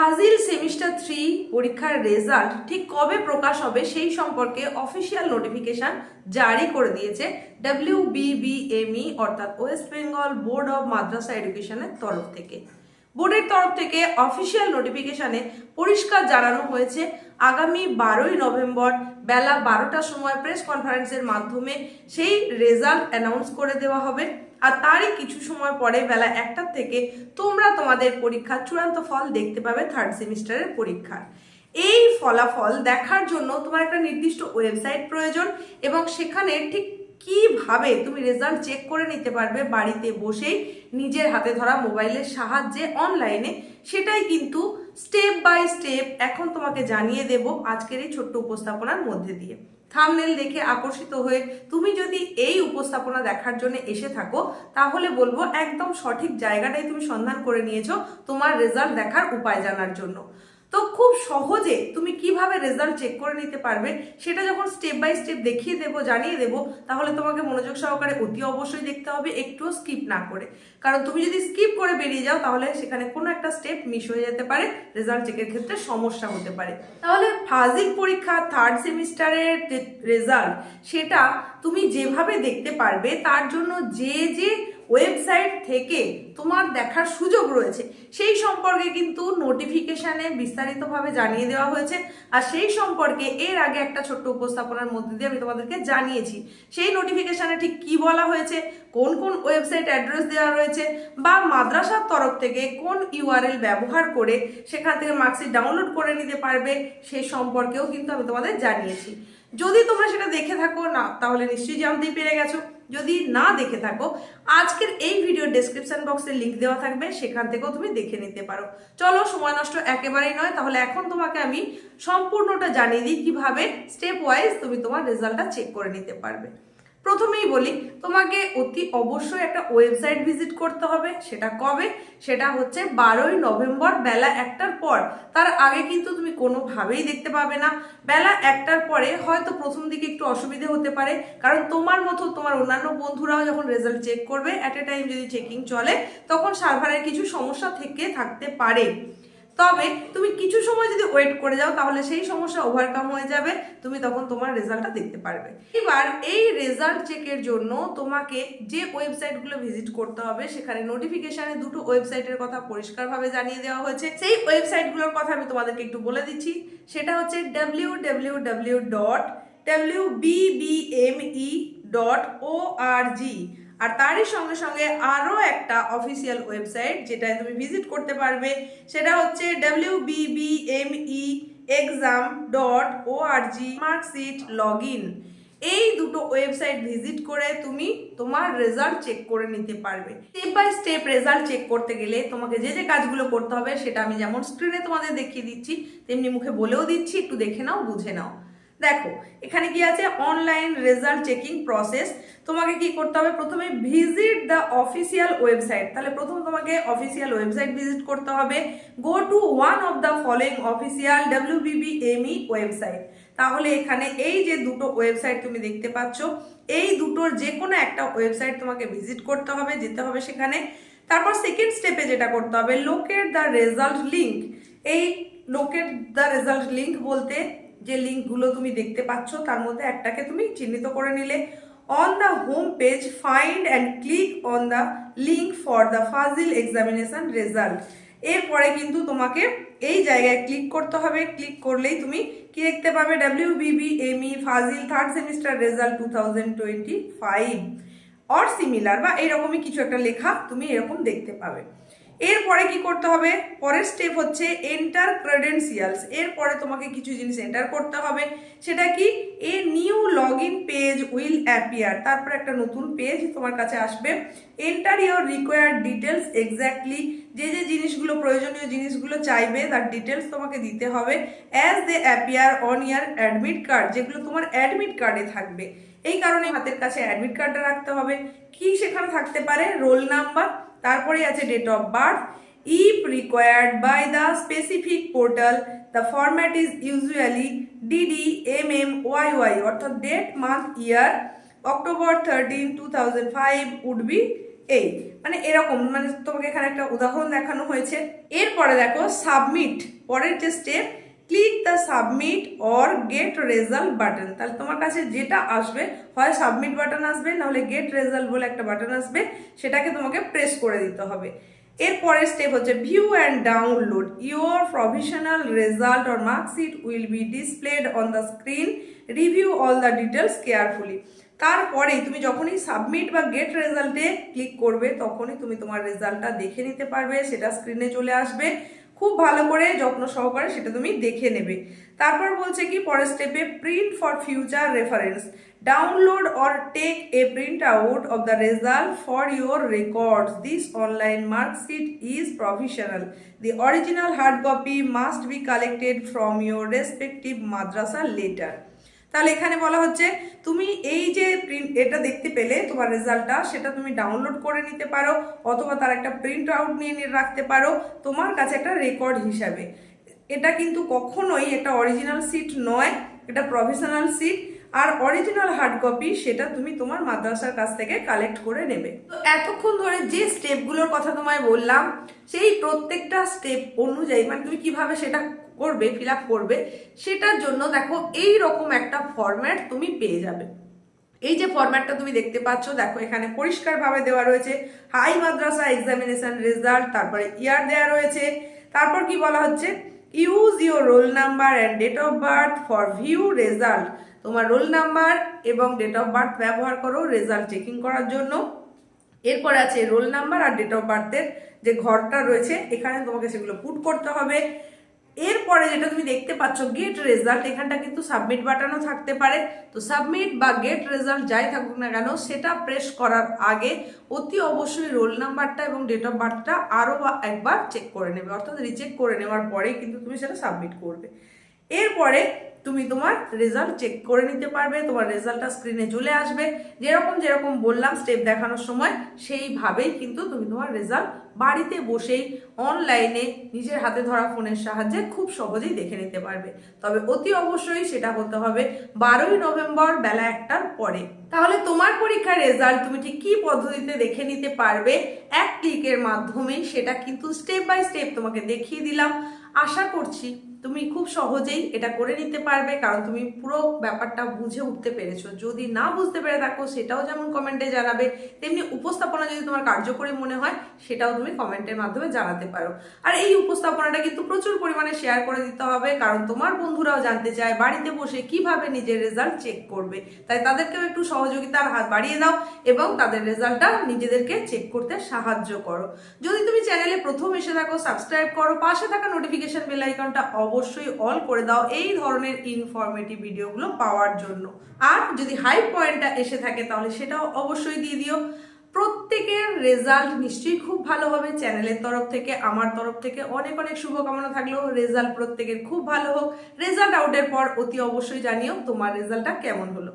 ফাজিল semester three পরীক্ষার result ঠিক কবে প্রকাশ হবে সেই সম্পর্কে অফিসিয়াল নোটিফিকেশন জারি করে দিয়েছে ডাব্লিউ বিবিএমই অর্থাৎ West Bengal Board of Madrasah এডুকেশনের তরফ থেকে। বোর্ডের তরফ থেকে অফিসিয়াল নোটিফিকেশানে পরিষ্কার জানানো হয়েছে, আগামী বারোই নভেম্বর বেলা বারোটার সময় প্রেস কনফারেন্সের মাধ্যমে সেই রেজাল্ট অ্যানাউন্স করে দেওয়া হবে। আর তারই কিছু সময় পরে বেলা একটার থেকে তোমরা তোমাদের পরীক্ষার চূড়ান্ত ফল দেখতে পাবে থার্ড সেমিস্টারের পরীক্ষার। এই ফলাফল দেখার জন্য তোমার একটা নির্দিষ্ট ওয়েবসাইট প্রয়োজন এবং সেখানে ঠিক কীভাবে তুমি রেজাল্ট চেক করে নিতে পারবে বাড়িতে বসেই নিজের হাতে ধরা মোবাইলের সাহায্যে অনলাইনে সেটাই কিন্তু স্টেপ বাই স্টেপ এখন তোমাকে জানিয়ে দেব আজকের এই ছোট্ট উপস্থাপনার মধ্যে দিয়ে। থামনেল দেখে আকর্ষিত হয়ে তুমি যদি এই উপস্থাপনা দেখার জন্য এসে থাকো, তাহলে বলব একদম সঠিক জায়গাটাই তুমি সন্ধান করে নিয়েছো তোমার রেজাল্ট দেখার উপায় জানার জন্য। তো খুব সহজে তুমি কীভাবে রেজাল্ট চেক করে নিতে পারবে সেটা যখন স্টেপ বাই স্টেপ দেখিয়ে দেবো, জানিয়ে দেবো, তাহলে তোমাকে মনোযোগ সহকারে অতি অবশ্যই দেখতে হবে, একটুও স্কিপ না করে। কারণ তুমি যদি স্কিপ করে বেরিয়ে যাও, তাহলে সেখানে কোনো একটা স্টেপ মিস হয়ে যেতে পারে রেজাল্ট চেকের ক্ষেত্রে সমস্যা হতে পারে। তাহলে ফাজিল পরীক্ষা থার্ড সেমিস্টারের রেজাল্ট সেটা তুমি যেভাবে দেখতে পারবে, তার জন্য যে যে ওয়েবসাইট থেকে তোমার দেখার সুযোগ রয়েছে। সেই সম্পর্কে কিন্তু নোটিফিকেশানে বিস্তারিতভাবে জানিয়ে দেওয়া হয়েছে। আর সেই সম্পর্কে এর আগে একটা ছোট্ট উপস্থাপনার মধ্যে দিয়ে আমি তোমাদেরকে জানিয়েছি। সেই নোটিফিকেশানে ঠিক কি বলা হয়েছে, কোন কোন ওয়েবসাইট অ্যাড্রেস দেওয়া রয়েছে, বা মাদ্রাসার তরফ থেকে কোন ইউআরএল ব্যবহার করে সেখান থেকে মার্কশিট ডাউনলোড করে নিতে পারবে সেই সম্পর্কেও কিন্তু আমি তোমাদের জানিয়েছি। যদি তোমরা সেটা দেখে থাকো, না, তাহলে নিশ্চয়ই জানতেই পেরে গেছো। যদি না দেখে থাকো, আজকের এই ভিডিওর ডেসক্রিপশন বক্সে লিঙ্ক দেওয়া থাকবে, সেখান থেকেও তুমি দেখে নিতে পারো। চলো, সময় নষ্ট একেবারেই নয়, তাহলে এখন তোমাকে আমি সম্পূর্ণটা জানিয়ে দিই কীভাবে স্টেপ ওয়াইজ তুমি তোমার রেজাল্টটা চেক করে নিতে পারবে। প্রথমেই বলি, তোমাকে অতি অবশ্যই একটা ওয়েবসাইট ভিজিট করতে হবে। সেটা কবে? সেটা হচ্ছে বারোই নভেম্বর বেলা একটার পর। তার আগে কিন্তু তুমি কোনোভাবেই দেখতে পাবে না। বেলা একটার পরে হয়তো প্রথম দিকে একটু অসুবিধে হতে পারে। কারণ তোমার মতো তোমার অন্যান্য বন্ধুরাও যখন রেজাল্ট চেক করবে অ্যাট এ টাইম যদি চেকিং চলে, তখন সার্ভারের কিছু সমস্যা থেকে থাকতে পারে। তবে তুমি কিছু সময় যদি ওয়েট করে যাও, তাহলে সেই সমস্যা ওভারকাম হয়ে যাবে। তুমি তখন তোমার রেজাল্টটা দেখতে পারবে। এবার এই রেজাল্ট চেকের জন্য তোমাকে যে ওয়েবসাইটগুলো ভিজিট করতে হবে, সেখানে নোটিফিকেশানে দুটো ওয়েবসাইটের কথা পরিষ্কারভাবে জানিয়ে দেওয়া হয়েছে। সেই ওয়েবসাইটগুলোর কথা আমি তোমাদেরকে একটু বলে দিচ্ছি। সেটা হচ্ছে W W W dot W BBME dot O R G আর তারই সঙ্গে সঙ্গে আরও একটা অফিসিয়াল ওয়েবসাইট যেটায় তুমি ভিজিট করতে পারবে, সেটা হচ্ছে W BBME exam dot O R G marksheet log in এই দুটো ওয়েবসাইট ভিজিট করে তুমি তোমার রেজাল্ট চেক করে নিতে পারবে। Step by step result check করতে গেলে তোমাকে যে যে কাজগুলো করতে হবে, সেটা আমি যেমন স্ক্রিনে তোমাদের দেখিয়ে দিচ্ছি, তেমনি মুখে বলেও দিচ্ছি, একটু দেখে নাও, বুঝে নাও। দেখো, এখানে কি আছে? অনলাইন রেজাল্ট চেকিং প্রসেস তোমাকে কি করতে হবে? প্রথমে ভিজিট দ্য অফিসিয়াল ওয়েবসাইট তাহলে প্রথম তোমাকে অফিসিয়াল ওয়েবসাইট ভিজিট করতে হবে। Go to one of the following official WBBME website তাহলে এখানে এই যে দুটো ওয়েবসাইট তুমি দেখতে পাচ্ছ, এই দুটোর যে কোনো একটা ওয়েবসাইট তোমাকে ভিজিট করতে হবে, যেতে হবে সেখানে। তারপর সেকেন্ড স্টেপে যেটা করতে হবে লোকের দ্য রেজাল্ট লিঙ্ক এই লোকের দ্য রেজাল্ট লিঙ্ক বলতে যে লিঙ্কগুলো তুমি দেখতে পাচ্ছ, তার মধ্যে একটাকে তুমি চিহ্নিত করে নিলে। On the home page find and click on the link for the Fazil examination result এরপরে কিন্তু তোমাকে এই জায়গায় ক্লিক করতে হবে। ক্লিক করলেই তুমি কি দেখতে পাবে? W BB ME Fazil third semester result two thousand twenty five or similar বা এইরকমই কিছু একটা লেখা তুমি এরকম দেখতে পাবে। এরপরে কি করতে হবে? পরের স্টেপ হচ্ছে এন্টার ক্রেডেন্সিয়ালস এরপরে তোমাকে কিছু জিনিস এন্টার করতে হবে। সেটা কি? A new log in page will appear তারপর একটা নতুন পেজ তোমার কাছে আসবে। Enter your required details exactly যে যে জিনিসগুলো প্রয়োজনীয় জিনিসগুলো চাইবে, তার ডিটেলস তোমাকে দিতে হবে। As they appear on your admit card যেগুলো তোমার অ্যাডমিট কার্ডে থাকবে। এই কারণে হাতের কাছে অ্যাডমিট কার্ডটা রাখতে হবে। কি সেখানে থাকতে পারে? রোল নাম্বার তারপরে আছে date of birth if required by the specific portal the format is usually DD M M Y Y অর্থাৎ date month year October thirteen to would be এই মানে এরকম মানে তোমাকে এখানে একটা উদাহরণ দেখানো হয়েছে। এরপরে দেখো সাবমিট পরের যে step click the submit or get result button তাহলে তোমার কাছে যেটা আসবে, হয় সাবমিট বাটন আসবে, নাহলে গেট রেজাল্ট বলে একটা বাটন আসবে, সেটাকে তোমাকে প্রেস করে দিতে হবে। এরপরের স্টেপ হচ্ছে view and download your provisional result or marksheet will be displayed on the screen review all the details carefully তারপরেই তুমি যখনই সাবমিট বা গেট রেজাল্টে ক্লিক করবে, তখনই তুমি তোমার রেজাল্টটা দেখে নিতে পারবে, সেটা স্ক্রিনে চলে আসবে। খুব ভালো করে যত্ন সহকারে সেটা তুমি দেখে নেবে। তারপর বলছে কি, পরের স্টেপে print for future reference download or take a print out of the result for your records this online marksheet is professional the original hard copy must be collected from your respective madrasa later তাহলে এখানে বলা হচ্ছে, তুমি এই যে print এটা দেখতে পেলে তোমার রেজাল্টটা, সেটা তুমি ডাউনলোড করে নিতে পারো, অথবা তার একটা প্রিন্ট আউট নিয়ে নিয়ে রাখতে পারো, তোমার কাছে একটা রেকর্ড হিসাবে। এটা কিন্তু কখনোই একটা অরিজিনাল সিট নয়, এটা প্রফেশনাল সিট আর অরিজিনাল হার্ড কপি সেটা তুমি তোমার মাদ্রাসার কাছ থেকে কালেক্ট করে নেবে। তো এতক্ষণ ধরে যে স্টেপগুলোর কথা তোমায় বললাম, সেই প্রত্যেকটা স্টেপ অনুযায়ী মানে তুমি কীভাবে সেটা করবে ফিল করবে, সেটার জন্য দেখো এই রকম একটা ফরম্যাট তুমি পেয়ে যাবে। এই যে ফরম্যাটটা তুমি দেখতে পাচ্ছ, দেখো এখানে পরিষ্কারভাবে দেওয়া রয়েছে হাই মাদ্রাসা এক্সামিনেশন রেজাল্ট তারপরে ইয়ার দেওয়া রয়েছে, তারপর কি বলা হচ্ছে? Use your roll number and date of birth for view result তোমার রোল নাম্বার এবং ডেট অফ বার্থ ব্যবহার করো রেজাল্ট চেকিং করার জন্য। এরপর আছে রোল নাম্বার আর ডেট অফ বার্থের যে ঘরটা রয়েছে, এখানে তোমাকে সেগুলো পুট করতে হবে। এরপরে যেটা তুমি দেখতে পাচ্ছ গেট রেজাল্ট এখানটা কিন্তু সাবমিট বাটনও থাকতে পারে। তো সাবমিট বা গেট রেজাল্ট যাই থাকুক না কেন, সেটা প্রেস করার আগে অতি অবশ্যই রোল নাম্বারটা এবং ডেট অফ বার্থটা আরও একবার চেক করে নেবে। অর্থাৎ রিচেক করে নেওয়ার পরেই কিন্তু তুমি সেটা সাবমিট করবে। এরপরে তুমি তোমার রেজাল্ট চেক করে নিতে পারবে, তোমার রেজাল্টটা স্ক্রিনে চলে আসবে। যেরকম যেরকম বললাম স্টেপ দেখানোর সময় সেইভাবেই কিন্তু তুমি তোমার রেজাল্ট বাড়িতে বসেই অনলাইনে নিজের হাতে ধরা ফোনের সাহায্যে খুব সহজেই দেখে নিতে পারবে। তবে অতি অবশ্যই সেটা হতে হবে বারোই নভেম্বর বেলা একটার পরে। তাহলে তোমার পরীক্ষার রেজাল্ট তুমি ঠিক কী পদ্ধতিতে দেখে নিতে পারবে? এক ক্লিকের মাধ্যমেই সেটা কিন্তু স্টেপ বাই স্টেপ তোমাকে দেখিয়ে দিলাম। আশা করছি তুমি খুব সহজেই এটা করে নিতে পারবে, কারণ তুমি পুরো ব্যাপারটা বুঝে উঠতে পেরেছ। যদি না বুঝতে পেরে থাকো, সেটাও যেমন কমেন্টে জানাবে, তেমনি উপস্থাপনা যদি তোমার কার্যকরী মনে হয়, সেটাও তুমি কমেন্টের মাধ্যমে জানাতে পারো। আর এই উপস্থাপনাটা কিন্তু প্রচুর পরিমাণে শেয়ার করে দিতে হবে, কারণ তোমার বন্ধুরাও জানতে চায়, বাড়িতে বসে কীভাবে নিজের রেজাল্ট চেক করবে। তাই তাদেরকেও একটু সহযোগিতার হাত বাড়িয়ে দাও এবং তাদের রেজাল্টটা নিজেদেরকে চেক করতে সাহায্য করো। যদি তুমি চ্যানেলে প্রথম এসে থাকো সাবস্ক্রাইব করো, পাশে থাকা নোটিফিকেশন বেল আইকনটা অবশ্যই অল করে দাও এই ধরনের ইনফরমেটিভ ভিডিওগুলো পাওয়ার জন্য। আর যদি হাই পয়েন্টটা এসে থাকে তাহলে সেটাও অবশ্যই দিয়ে দিও। প্রত্যেকের রেজাল্ট নিশ্চয়ই খুব ভালো হবে। চ্যানেলের তরফ থেকে, আমার তরফ থেকে অনেক অনেক শুভকামনা থাকলেও রেজাল্ট প্রত্যেকের খুব ভালো হোক। রেজাল্ট আউটের পর অতি অবশ্যই জানিও তোমার রেজাল্টটা কেমন হলো।